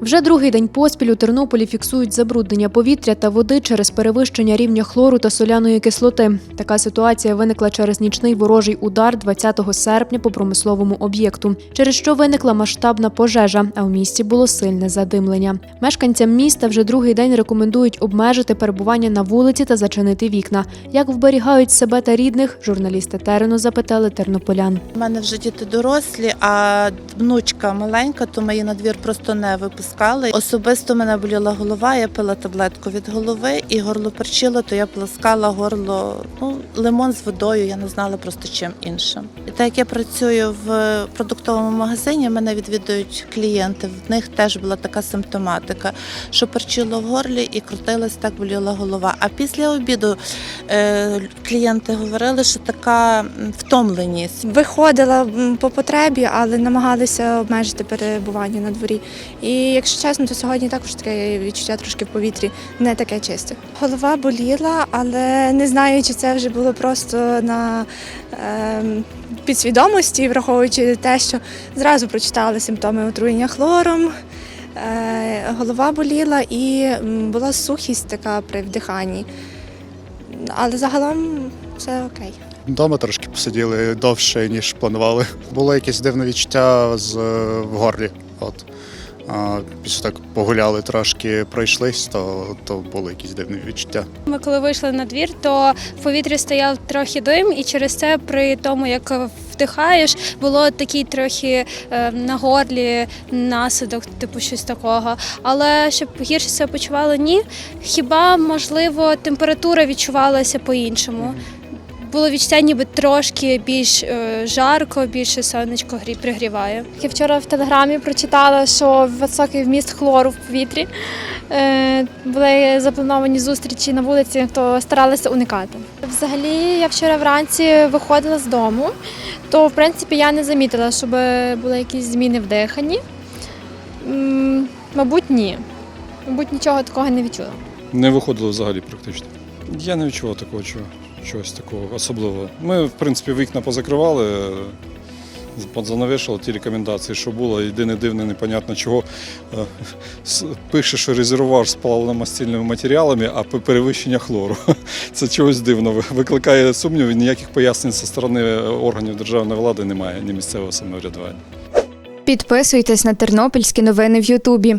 Вже другий день поспіль у Тернополі фіксують забруднення повітря та води через перевищення рівня хлору та соляної кислоти. Така ситуація виникла через нічний ворожий удар 20 серпня по промисловому об'єкту, через що виникла масштабна пожежа, а в місті було сильне задимлення. Мешканцям міста вже другий день рекомендують обмежити перебування на вулиці та зачинити вікна. Як вберігають себе та рідних, журналісти терену запитали тернополян. У мене вже діти дорослі, а внучка маленька, то ми її на двір просто не випускали. Особисто мене боліла голова, я пила таблетку від голови і горло перчило, то я плескала горло ну, лимон з водою, я не знала просто чим іншим. І так як я працюю в продуктовому магазині, мене відвідують клієнти. В них теж була така симптоматика, що перчило в горлі і крутилась, так боліла голова. А після обіду е, клієнти говорили, що така втомленість. Виходила по потребі, але намагалися обмежити перебування на дворі. І якщо чесно, то сьогодні також таке відчуття трошки в повітрі не таке чисте. Голова боліла, але не знаю, чи це вже було просто на ем, підсвідомості, враховуючи те, що зразу прочитали симптоми отруєння хлором. Е, голова боліла і була сухість така при вдиханні. Але загалом все окей. Вдома трошки посиділи довше, ніж планували. Було якесь дивне відчуття з, е, в горлі. От. А, після так погуляли трошки, пройшлись, то, то було якісь дивні відчуття. Ми коли вийшли на двір, то в повітрі стояв трохи дим, і через це при тому, як вдихаєш, було такий трохи е, на горлі насадок, типу щось такого. Але щоб гірше себе почували, ні. Хіба можливо температура відчувалася по-іншому. Було відчуття, ніби трошки більш е, жарко, більше сонечко грі- пригріває. Я вчора в телеграмі прочитала, що високий вміст хлору в повітрі. Е, Були заплановані зустрічі на вулиці, то старалися уникати. Взагалі, я вчора вранці виходила з дому, то в принципі я не замітила, щоб були якісь зміни в диханні. Мабуть, ні. Мабуть, нічого такого не відчула. Не виходило взагалі практично. Я не відчував такого чого, чогось такого особливого. Ми, в принципі, вікна позакривали, подзанавішали ті рекомендації, що було. Єдине дивне, непонятно чого. е, Пише, що резервуар з паливно-мастильними матеріалами, а перевищення хлору. Це чогось дивно. ви- Викликає сумнівів, ніяких пояснень зі сторони органів державної влади немає, ні місцевого самоврядування. Підписуйтесь на тернопільські новини в Ютубі.